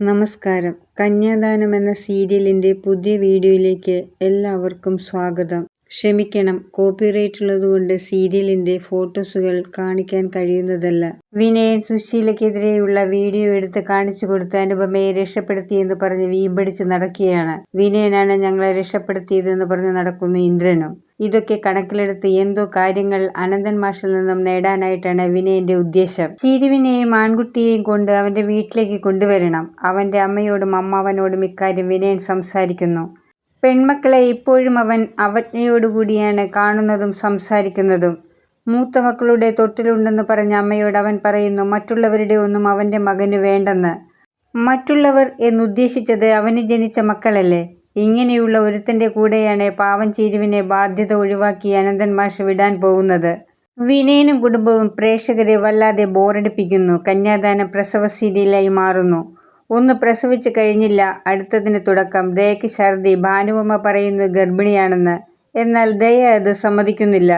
നമസ്കാരം. കന്യാദാനം എന്ന സീരിയലിന്റെ പുതിയ വീഡിയോയിലേക്ക് എല്ലാവർക്കും സ്വാഗതം. ക്ഷമിക്കണം കോപ്പിറൈറ്റ് ഉള്ളതുകൊണ്ട് സീരിയലിന്റെ ഫോട്ടോസുകൾ കാണിക്കാൻ കഴിയുന്നതല്ല. വിനയൻ സുശീലയ്ക്കെതിരെയുള്ള വീഡിയോ എടുത്ത് കാണിച്ചു കൊടുത്ത് അനുപമയെ രക്ഷപ്പെടുത്തിയെന്ന് പറഞ്ഞ് വീമ്പടിച്ച് നടക്കുകയാണ്. വിനയനാണ് ഞങ്ങളെ രക്ഷപ്പെടുത്തിയതെന്ന് പറഞ്ഞ് നടക്കുന്ന ഇന്ദ്രനും. ഇതൊക്കെ കണക്കിലെടുത്ത് എന്തോ കാര്യങ്ങൾ അനന്തൻ മാഷിൽ നിന്നും നേടാനായിട്ടാണ് വിനയന്റെ ഉദ്ദേശം. ചീരുവിനെയും ആൺകുട്ടിയെയും കൊണ്ട് അവന്റെ വീട്ടിലേക്ക് കൊണ്ടുവരണം. അവന്റെ അമ്മയോടും അമ്മാവനോടും ഇക്കാര്യം വിനയൻ സംസാരിക്കുന്നു. പെൺമക്കളെ ഇപ്പോഴും അവൻ അവജ്ഞയോടുകൂടിയാണ് കാണുന്നതും സംസാരിക്കുന്നതും. മൂത്ത മക്കളുടെ തൊട്ടിലുണ്ടെന്ന് പറഞ്ഞ അമ്മയോട് അവൻ പറയുന്നു മറ്റുള്ളവരുടെ ഒന്നും അവന്റെ മകന് വേണ്ടെന്ന്. മറ്റുള്ളവർ എന്നുദ്ദേശിച്ചത് അവന് ജനിച്ച മക്കളല്ലേ? ഇങ്ങനെയുള്ള ഒരുത്തന്റെ കൂടെയാണ് പാവം ചേരുവിനെ ബാധ്യത ഒഴിവാക്കി അനന്തൻ മാഷ് വിടാൻ പോകുന്നത്. വിനയനും കുടുംബവും പ്രേക്ഷകരെ വല്ലാതെ ബോറടിപ്പിക്കുന്നു. കന്യാദാനം പ്രസവ സീരിയലായി മാറുന്നു. ഒന്ന് പ്രസവിച്ചു കഴിഞ്ഞില്ല അടുത്തതിന് തുടക്കം. ദയക്ക് ഛർദി ഭാനുവമ്മ പറയുന്നത് ഗർഭിണിയാണെന്ന്. എന്നാൽ ദയ അത് സമ്മതിക്കുന്നില്ല.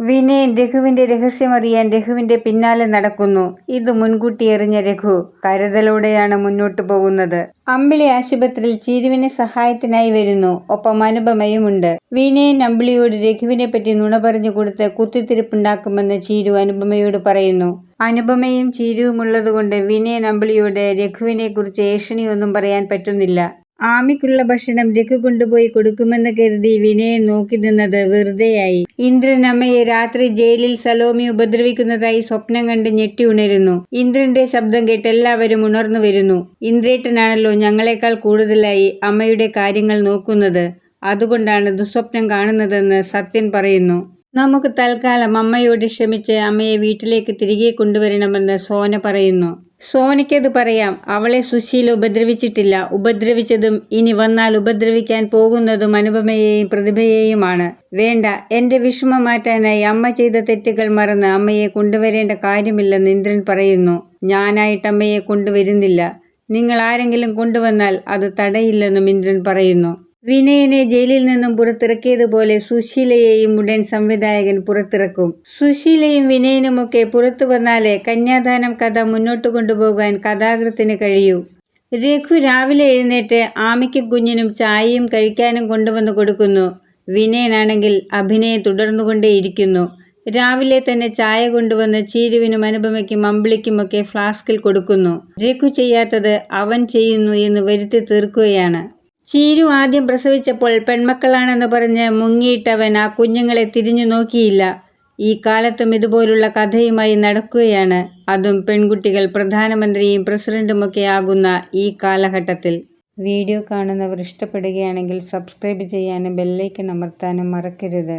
വിനയൻ രഘുവിന്റെ രഹസ്യമറിയാൻ രഘുവിന്റെ പിന്നാലെ നടക്കുന്നു. ഇത് മുൻകൂട്ടി എറിഞ്ഞ രഘു കരുതലോടെയാണ് മുന്നോട്ടു പോകുന്നത്. അമ്പിളി ആശുപത്രിയിൽ ചീരുവിനെ സഹായത്തിനായി വരുന്നു. ഒപ്പം അനുപമയുമുണ്ട്. വിനയൻ അമ്പിളിയോട് രഘുവിനെ പറ്റി നുണ പറഞ്ഞു കൊടുത്ത് കുത്തിത്തിരിപ്പുണ്ടാക്കുമെന്ന് ചീരു അനുപമയോട് പറയുന്നു. അനുപമയും ചീരുവുമുള്ളതുകൊണ്ട് വിനയൻ അമ്പിളിയോട് രഘുവിനെ കുറിച്ച് ഏഷണിയൊന്നും പറയാൻ പറ്റുന്നില്ല. ആമിക്കുള്ള ഭക്ഷണം രഘു കൊണ്ടുപോയി കൊടുക്കുമെന്ന് കരുതി വിനയൻ നോക്കി നിന്നത് വെറുതെയായി. ഇന്ദ്രൻ അമ്മയെ രാത്രി ജയിലിൽ സലോമി ഉപദ്രവിക്കുന്നതായി സ്വപ്നം കണ്ട് ഞെട്ടി ഉണരുന്നു. ഇന്ദ്രന്റെ ശബ്ദം കേട്ട് എല്ലാവരും ഉണർന്നു വരുന്നു. ഇന്ദ്രേട്ടനാണല്ലോ ഞങ്ങളെക്കാൾ കൂടുതലായി അമ്മയുടെ കാര്യങ്ങൾ നോക്കുന്നത്. അതുകൊണ്ടാണ് ദുസ്വപ്നം കാണുന്നതെന്ന് സത്യൻ പറയുന്നു. നമുക്ക് തൽക്കാലം അമ്മയോട് ക്ഷമിച്ച് അമ്മയെ വീട്ടിലേക്ക് തിരികെ കൊണ്ടുവരണമെന്ന് സോന പറയുന്നു. സോനയ്ക്കത് പറയാം അവളെ സുശീല ഉപദ്രവിച്ചിട്ടില്ല. ഉപദ്രവിച്ചതും ഇനി വന്നാൽ ഉപദ്രവിക്കാൻ പോകുന്നതും അനുപമയെയും പ്രതിഭയെയുമാണ്. വേണ്ട എന്റെ വിഷമം മാറ്റാനായി അമ്മ ചെയ്ത തെറ്റുകൾ മറന്ന് അമ്മയെ കൊണ്ടുവരേണ്ട കാര്യമില്ലെന്ന് ഇന്ദ്രൻ പറയുന്നു. ഞാനായിട്ട് അമ്മയെ കൊണ്ടുവരുന്നില്ല. നിങ്ങൾ ആരെങ്കിലും കൊണ്ടുവന്നാൽ അത് തടയില്ലെന്നും ഇന്ദ്രൻ പറയുന്നു. വിനയനെ ജയിലിൽ നിന്നും പുറത്തിറക്കിയതുപോലെ സുശീലയെയും ഉടൻ സംവിധായകൻ പുറത്തിറക്കും. സുശീലയും വിനയനുമൊക്കെ പുറത്തു വന്നാലേ കന്യാദാനം കഥ മുന്നോട്ട് കൊണ്ടുപോകാൻ കഥാകൃത്തിന് കഴിയൂ. രഘു രാവിലെ എഴുന്നേറ്റ് ആമയ്ക്കും കുഞ്ഞിനും ചായയും കഴിക്കാനും കൊണ്ടുവന്ന് കൊടുക്കുന്നു. വിനയനാണെങ്കിൽ അഭിനയം തുടർന്നുകൊണ്ടേയിരിക്കുന്നു. രാവിലെ തന്നെ ചായ കൊണ്ടുവന്ന് ചീരുവിനും അനുപമയ്ക്കും അമ്പിളിക്കുമൊക്കെ ഫ്ലാസ്കിൽ കൊടുക്കുന്നു. രഘു ചെയ്യാത്തത് അവൻ ചെയ്യുന്നു എന്ന് വരുത്തി തീർക്കുകയാണ്. ചീരു ആദ്യം പ്രസവിച്ചപ്പോൾ പെൺമക്കളാണെന്ന് പറഞ്ഞ് മുങ്ങിയിട്ടവൻ ആ കുഞ്ഞുങ്ങളെ തിരിഞ്ഞു നോക്കിയില്ല. ഈ കാലത്തും ഇതുപോലുള്ള കഥയുമായി നടക്കുകയാണ്. അതും പെൺകുട്ടികൾ പ്രധാനമന്ത്രിയും പ്രസിഡന്റുമൊക്കെ ആകുന്ന ഈ കാലഘട്ടത്തിൽ. വീഡിയോ കാണുന്നവർ ഇഷ്ടപ്പെടുകയാണെങ്കിൽ സബ്സ്ക്രൈബ് ചെയ്യാനും ബെല്ലൈക്കൺ അമർത്താനും മറക്കരുത്.